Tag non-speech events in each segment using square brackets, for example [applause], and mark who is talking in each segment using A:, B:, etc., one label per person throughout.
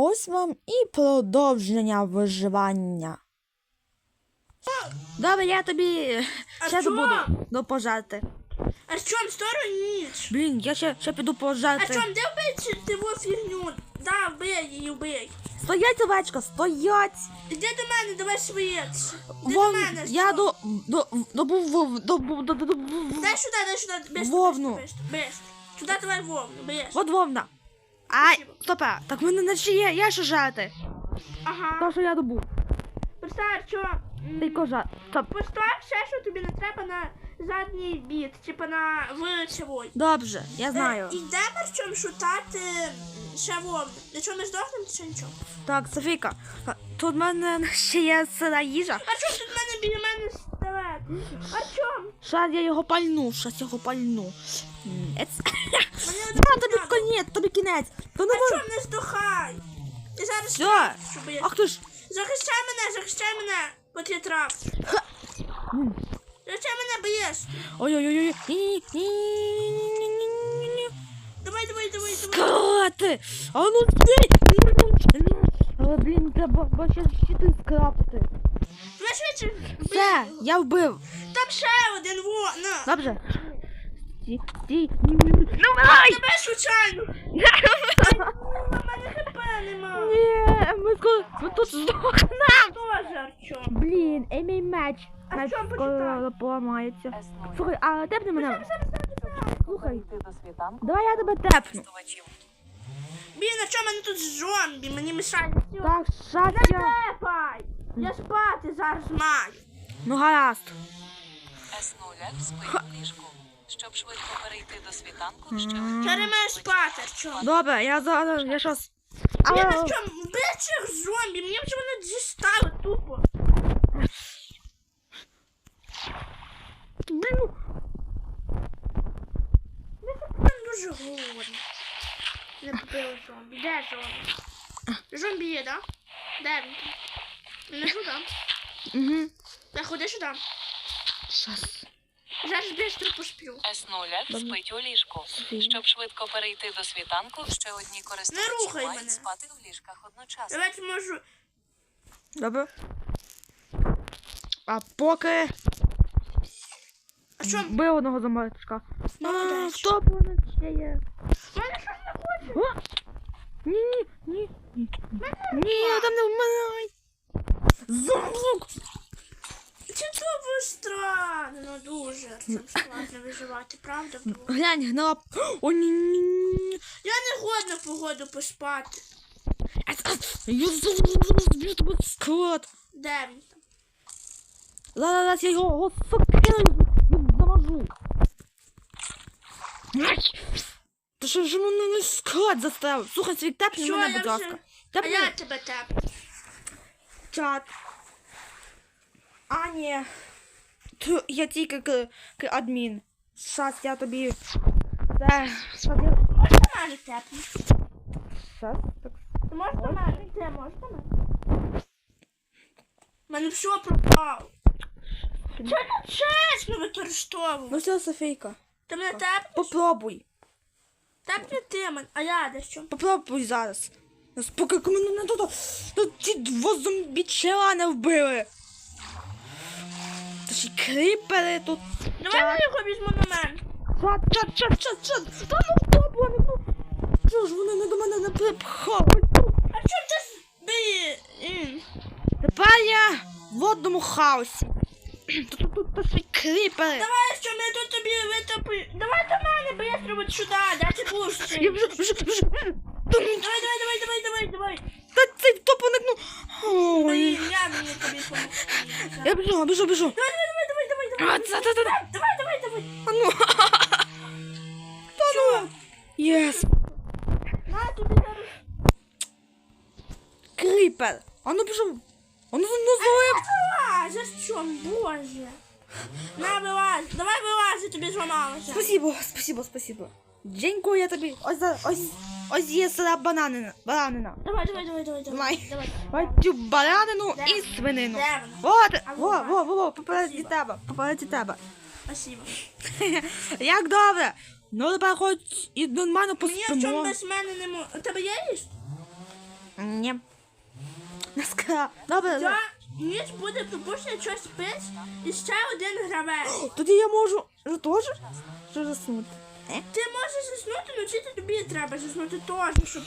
A: ось вам і продовження виживання. Добре, я тобі ще буду допожати.
B: А в чому ніч?
A: Блін, я ще, ще піду
B: А
A: пожати.
B: чому де вбити ти фігню? Да, вбий її, вбий.
A: Стоять, овечка, стоять!
B: Іди до мене, давай швидше. Іди
A: Вон,
B: до мене.
A: я до, до, добув, вов- добув, до, до, до,
B: Дай сюди, дай сюди. Беш,
A: Вовну.
B: Беш, беш. Туди давай вовну, беш.
A: От вовна. Ай, стопе, так в мене наче є, є що жати.
B: Ага.
A: То, що я добув.
B: Постав, що?
A: Ти кожа. Стоп.
B: Постав все, що тобі не треба на задній біт, типа на вичевой.
A: Добре, я знаю.
B: Е, Ідемо в чому шутати ще вовну. Якщо ми здохнемо, то ще нічого.
A: Так, Софійка, а, тут в мене ще є сира їжа.
B: А чому тут в мене біля мене стелет? А чому?
A: Щас я його пальну, щас його пальну. М, ец.
B: Мені один
A: тобі конець, тобі кінець. То не
B: А
A: можу.
B: чому не здохай? Ти зараз
A: Все.
B: щоб я...
A: Ах ти ж.
B: Захищай мене, захищай мене, от я трап.
A: М.
B: Захищай мене, б'єш.
A: Ой-ой-ой.
B: Давай, давай, давай, давай.
A: Скати! А ну ти! Але, блін, треба бо щити скрапити.
B: Давай швидше.
A: Все, я вбив.
B: Там ще один, во, на.
A: Добре. Стій, стій. Ну!
B: Тебе случайно. У мене хп нема.
A: Ні, ми скоро ми тут здохнемо.
B: Тоже, Артем.
A: Блін, ей мій меч.
B: А
A: Меч скоро
B: почитай?
A: поламається. Слухай, а тепни мене. Слухай,
C: до світанку
A: давай я тебе тепну.
C: користувачів.
B: Блін, а чому мене тут зомбі? Мені мішають.
A: Так, щас
B: Не
A: я.
B: тепай. Я спати зараз маю.
A: Ну гаразд.
C: С0 спить в ліжку. Щоб швидко перейти до світанку, ще
B: Зараз маю спати, Артем.
A: Добре, я зараз, я щас.
B: Блін,
A: А,
B: а чому? Вбив зомбі, мені вже вони дістали тупо.
A: Блін,
B: Прям дуже голодно. Не купили зомбі. Де зомбі? Зомбі є, да? Де він? Не сюди.
A: Угу.
B: Та ходи сюди.
A: Щас.
B: Зараз швидко поспів.
C: С0 спить у ліжку. Щоб швидко перейти до світанку, ще одні користувачі
B: рухай
C: мають
B: мене.
C: спати в ліжках одночасно.
B: Давайте можу.
A: Добре. А поки
B: А що?
A: вбив одного заморочка. А, хто понад ще є?
B: Мене щось не хоче.
A: Ні, ні, ні, ні. Ні, там не вмирай. Зомбук.
B: Це дуже странно, ну дуже. Складно виживати, правда? було?
A: Глянь, гнила. О, ні, ні, ні.
B: Я не годна погоду поспати.
A: Я зб'ю тебе в склад.
B: Де він там?
A: Зараз я його сокирою замажу. Та що ж мене на склад заставив? Слухай, свій тепні мене, будь ласка.
B: вже- А я тебе теп.
A: чат. А, ні. Ту, я тільки к, к адмін. Щас я тобі. Це. Щас я.
B: До мене тепнути?
A: Щас. Так.
B: Ти можеш мене? Ти можеш до мене? Все пропало. Це не чесно використовував.
A: Ну все, Софійка.
B: Ти мене тепнеш?
A: Попробуй.
B: Тепни ти мене, а я де що?
A: Попробуй зараз. Поки мене не тут. Тут ті два зомбічела не вбили. Та ще й кріпери тут.
B: Давай я його візьму на мене.
A: Чат, чат, чат, чат, чат. Та ну вони, ну. Що ж вони не до мене не припхали?
B: А чому ти збій?
A: Тепер я в одному хаосі. Тут, тут, тут, тут кріпери.
B: Давай, що ми тут тобі витопи. Давай до мене, быстро от сюди, де ти будеш?
A: Я вже, вже, вже.
B: Давай, давай, давай, давай, давай, давай.
A: Та цей топоник, ну. Ой.
B: Я мені тобі помогу.
A: Я біжу, біжу, біжу.
B: Давай, давай,
A: А,
B: давай.
A: це, це, це.
B: Давай, давай, давай.
A: А ну. Та ну. Єс.
B: На, тобі зараз.
A: Кріпер. А ну пішов. А ну, ну, зловив.
B: А, за що, боже. На, вилазь. Давай вилазь, я тобі зламалася.
A: Спасибо, спасибо, спасибо. Дякую я тобі. Ось, за- ось, Ось є сира бананина. Бананина.
B: Давай, давай, давай, давай, давай.
A: Давай. Цю баранину і свинину.
B: Де?
A: От, во,
B: во,
A: во, во, попереді тебе, попереді тебе.
B: Спасибо. [laughs]
A: Як добре. Ну, тепер хоч і нормально
B: Мені в чому без мене не можна. Тебе є їж?
A: Ні. Не. Добре.
B: За ніч буде пропущено щось спить і ще один гравець. [gasps]
A: Тоді я можу. Ну, теж? Що заснути?
B: Ти можеш заснути, але чи тобі треба заснути теж, щоб,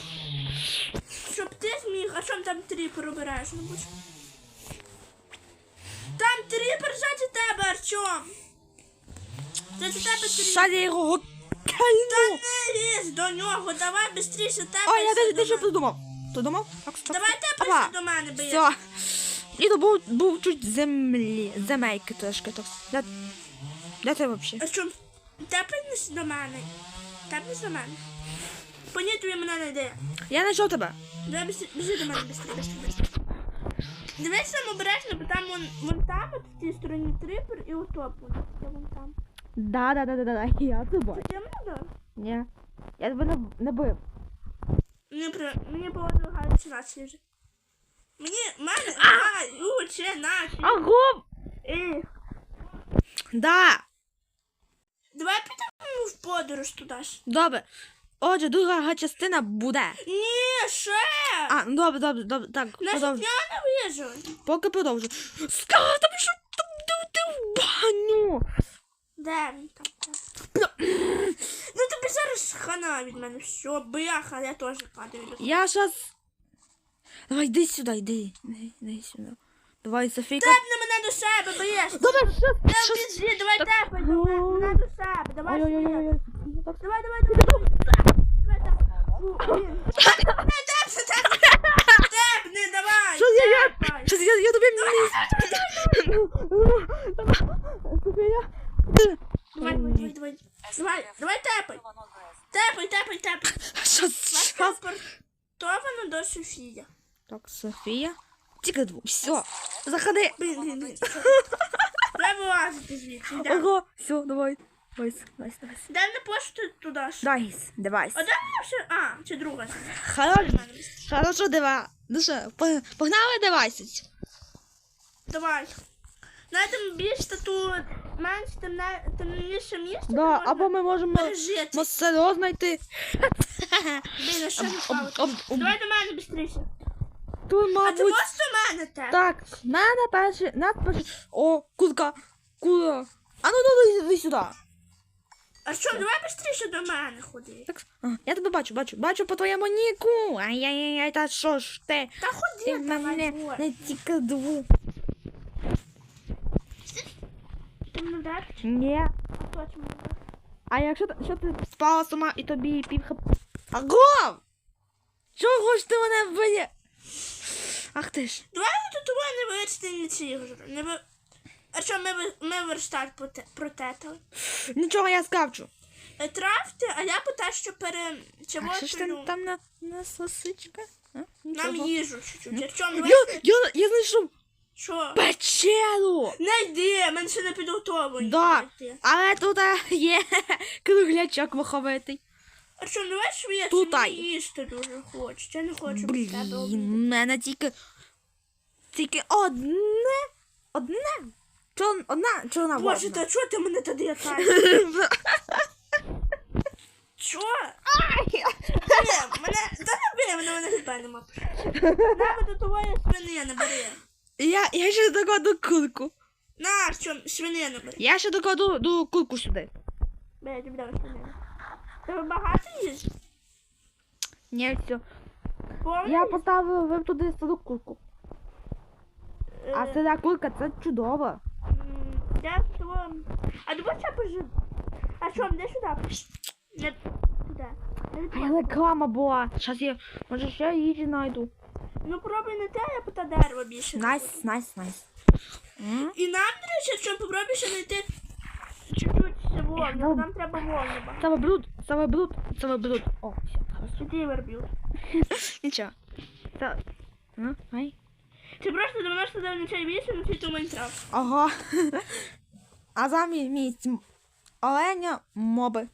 B: щоб ти зміг. А що там тріпер обираєш? Ну, будь. Там тріпер за тебе, Артем. Це за тебе тріпер.
A: Шалі його
B: Та
A: кальну.
B: не лізь до нього, давай швидше тебе.
A: О, я де- дещо придумав. Придумав? Так, стоп.
B: Давай
A: Опа.
B: тепер до мене бий.
A: Все. І то був, був чуть землі, земельки трошки. Так. Де, де ти взагалі?
B: А що, тепнись до мене. Тепнись до мене. Понятує мене не йде.
A: Я знайшов тебе.
B: Давай біжи, біжи до мене быстрее, быстрее, быстрее. Дивись там обережно, бо там вон, вон там, от в тій стороні трипер і отоп вон. Це вон там.
A: Да, да, да, да, да, [laughs] я тебе бачу.
B: Це мене да?
A: Ні. Я тебе не, не бив.
B: Мені про мені по одну галюцинації вже. Мені, мене, галюцинації.
A: Аго!
B: Ей,
A: Да.
B: Давай підемо в подорож туди.
A: Добре. Отже, друга частина буде.
B: Ні, ще!
A: А, ну добре, добре, добре. Так,
B: Наша
A: продовжу.
B: п'яна вижу.
A: Поки продовжу. Ска, там що там ти, ти в баню.
B: Де він там? Ну тобі зараз хана від мене. Все, бляха, я теж падаю.
A: Я щас. Давай, йди сюди, йди. Йди, йди сюди. Давай, Софійка.
B: Тепни мене до себе, боєш.
A: Добре, що?
B: Та
A: що?
B: біжи, давай
A: Так.
B: тепай до мене, мене до себе. Давай сюди.
A: Ой-ой-ой. Так,
B: Давай, давай, давай. Давай, давай. Фу, блін. Тепни, тепни, тепни. Тепни, давай.
A: Що я, я,
B: Тепай.
A: що я, я тобі не Софія.
B: Давай, давай, давай, давай. Давай, давай тепай. Тепай, тепай, тепай.
A: Що,
B: Вас
A: що?
B: транспортовано до Софія.
A: Так, Софія. Тільки двох. Все. Заходи.
B: Блін, блін, блін. Треба вилазити звідси. Йдемо.
A: Ого, все, давай. Давай, давай, давай.
B: Дай на пошту туди ж.
A: Давай, давай.
B: А де ще? А, чи друга?
A: Хорошо, хорошо, давай. Ну що, по- погнали девайсить.
B: Давай. На этом більше тут менш темне, темніше місце. де
A: Да,
B: можна
A: або ми можемо
B: пережити.
A: Мосело знайти.
B: Блін, а що не
A: Об-
B: впало?
A: об- об-
B: Давай до мене швидше.
A: Тут,
B: А ти можеш до мене те?
A: Так, надо перший, надо перший. О, курка, кура. А ну, ну, іди сюди.
B: А що, давай швидше до мене ходи.
A: Так, а, я тебе бачу, бачу, бачу по твоєму ніку. Ай-яй-яй, та що ж ти?
B: Та ходи,
A: Ти мене не тільки дву.
B: Ти мене даш?
A: Ні.
B: А точно.
A: А якщо що ти спала сама і тобі пів хп... Аго! Чого ж ти мене вбиє? Ти ж.
B: Давай ми тут того не вирішити ні ці Не ви... А що, ми, ми верстат поте- протетали?
A: Нічого я скавчу.
B: Е, Трафти, а я питаю, що пере... Чи
A: А що ж там, там на, на сосичка? А?
B: нам їжу чуть-чуть.
A: Ну, Я, я, я знайшов
B: Що?
A: печеру!
B: Не йди, мене ще не підготовлені.
A: Да. Але тут е, є [laughs] круглячок маховитий.
B: Артем, давай швидше,
A: Тут
B: мені
A: ай.
B: їсти дуже хочу. Я не хочу без тебе
A: Блін,
B: обідати.
A: мене тільки. Тільки одне. Одне. Чор, одна чорна
B: Боже, та чого ти мене тоді лякаєш? Що? Ні, мене... Та не бери, мене мене хіба нема. Нам до того я свинина бери.
A: Я, я ще докладу курку.
B: На, що, свинину бери.
A: Я ще докладу до курку сюди.
B: Бери, я тобі дам свинину. Тебе багато їсть?
A: Ні, все. Я поставив ви туди саду курку. А
B: Е,
A: сада курка це чудово.
B: Я. А давай ще пожив. А що, де сюди? Не туди. Не
A: реклама була. Зараз я, може, ще їжі знайду.
B: Ну пробуй не те, я по та дерево більше.
A: Найс, найс, найс.
B: І нам, речі, якщо попробуй ще знайти чуть-чуть ще вогню,
A: Ну.
B: нам треба вогню багато.
A: Саме бруд, саме бруд, саме бруд. О, все, хорошо.
B: Чи? [laughs]
A: Нічого. Та... Ну, ай.
B: Ти просто 99 чай більше, ну чи Майнкрафт.
A: Ага. [laughs] А замість оленя моби.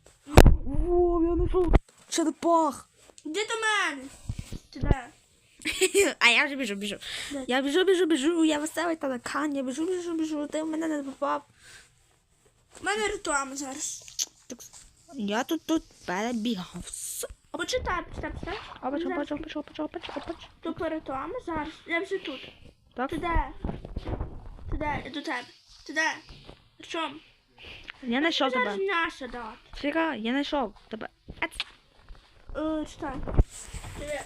A: О, я знайшов черепах.
B: Де до мене? Ти де? [laughs]
A: А я вже біжу, біжу.
B: Де?
A: Я біжу, біжу, біжу, я веселий таракан, я біжу, біжу, біжу, ти в мене не попав.
B: У мене ритуами зараз.
A: Так, Я тут тут перебігав.
B: Почитай, почитай, почитай.
A: Опач, опач, опач, опач, опач, опач.
B: То перед вами зараз. Я вже тут.
A: Так?
B: Туди. Туди, Я до тебе. Туди. Артем,
A: Я знайшов тебе.
B: Це наша дата.
A: Чекай, я знайшов тебе. Ец.
B: Е, читай. Диви.